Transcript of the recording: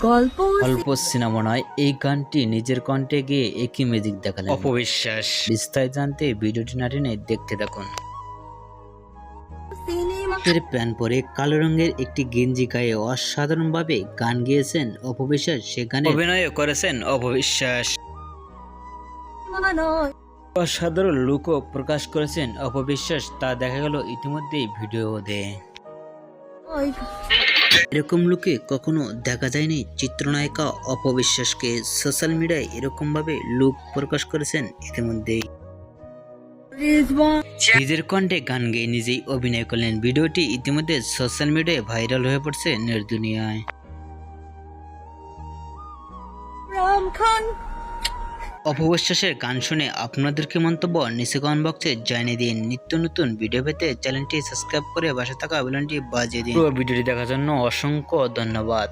গল্প অল্প সিনেমা নয় এই গানটি নিজের কণ্ঠে গিয়ে একই ম্যাজিক দেখালেন। অপবিশ্বাস। বিস্তারিত জানতে ভিডিওটি না টেনে দেখতে থাকুন। এর প্যান পরে কালো রঙের একটি গেঞ্জি গায়ে অসাধারণভাবে গান গেয়েছেন অপবিশ্বাস। সেখানে অভিনয় করেছেন অপবিশ্বাস। অসাধারণ লুকও প্রকাশ করেছেন অপবিশ্বাস তা দেখা গেল ইতিমধ্যেই ভিডিওতে ওই এরকম লোকে কখনো দেখা যায়নি চিত্রনায়িকা অপবিশ্বাসকে সোশ্যাল মিডিয়ায় এরকম ভাবে লুক প্রকাশ করেছেন রিজওয়ান নিজের কণ্ঠে গান গেয়ে নিজেই অভিনয় করলেন। ভিডিওটি ইতিমধ্যে সোশ্যাল মিডিয়ায় ভাইরাল হয়ে পড়ছে নেট দুনিয়ায়। রাম খান অপবিশ্বাসের গান শুনে আপনাদের কি মন্তব্য? নিচে কমেন্ট বক্সে জানিয়ে দিন। নিত্য নতুন ভিডিও পেতে চ্যানেলটি সাবস্ক্রাইব করে বাসা থাকা বেলনটি বাজিয়ে দিন। পুরো ভিডিওটি দেখার জন্য অসংখ্য ধন্যবাদ।